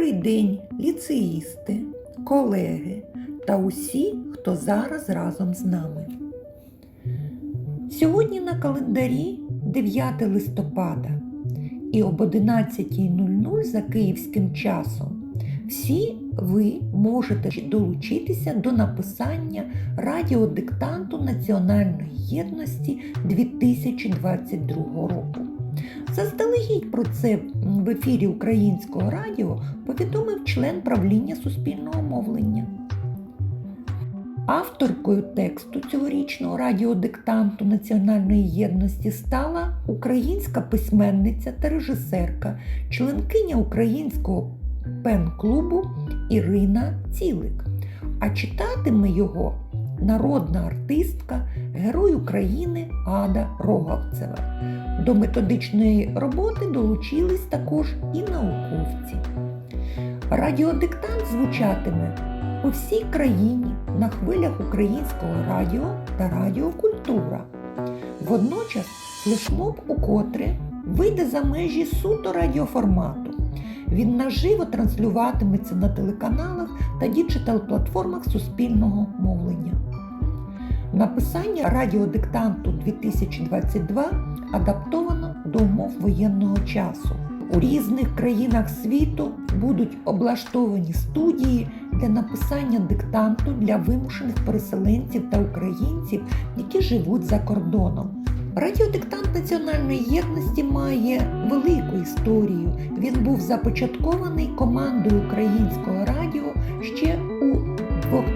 Добрий день, ліцеїсти, колеги та усі, хто зараз разом з нами. Сьогодні на календарі 9 листопада і об 11.00 за київським часом всі ви можете долучитися до написання радіодиктанту Національної єдності 2022 року. Заздалегідь про це в ефірі Українського радіо повідомив член правління суспільного мовлення. Авторкою тексту цьогорічного радіодиктанту Національної єдності стала українська письменниця та режисерка, членкиня українського пен-клубу Ірина Цілик. А читатиме його народна артистка, герой України Ада Роговцева. До методичної роботи долучились також і науковці. Радіодиктант звучатиме по всій країні на хвилях українського радіо та радіокультура. Водночас флешмоб укотре вийде за межі суто радіоформату. Він наживо транслюватиметься на телеканалах та діджитал-платформах суспільного мовлення. Написання радіодиктанту 2022 адаптовано до умов воєнного часу. У різних країнах світу будуть облаштовані студії для написання диктанту для вимушених переселенців та українців, які живуть за кордоном. Радіодиктант національної єдності має велику історію. Він був започаткований командою українського радіо ще у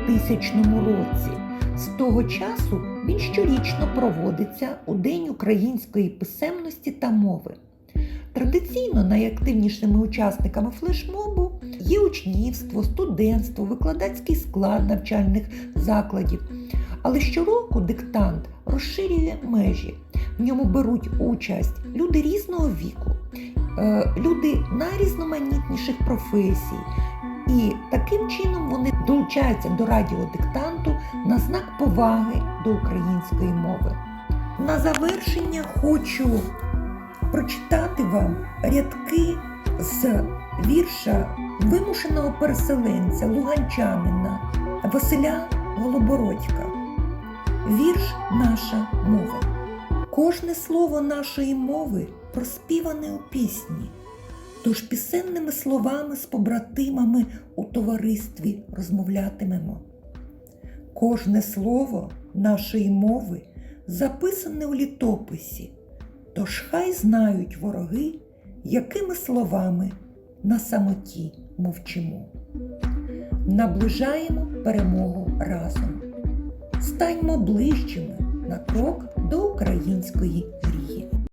2000 році. З того часу він щорічно проводиться у День української писемності та мови. Традиційно найактивнішими учасниками флешмобу є учнівство, студентство, викладацький склад навчальних закладів. Але щороку диктант розширює межі. В ньому беруть участь люди різного віку, е, люди найрізноманітніших професій. І таким чином вони долучаються до радіодиктанту на знак поваги до української мови. На завершення хочу прочитати вам рядки з вірша вимушеного переселенця луганчанина Василя Голобородька. Вірш Наша мова. Кожне слово нашої мови проспіване у пісні. Тож пісенними словами з побратимами у товаристві розмовлятимемо. Кожне слово нашої мови записане у літописі, тож хай знають вороги, якими словами на самоті мовчимо. Наближаємо перемогу разом. Станьмо ближчими на крок до української мрії.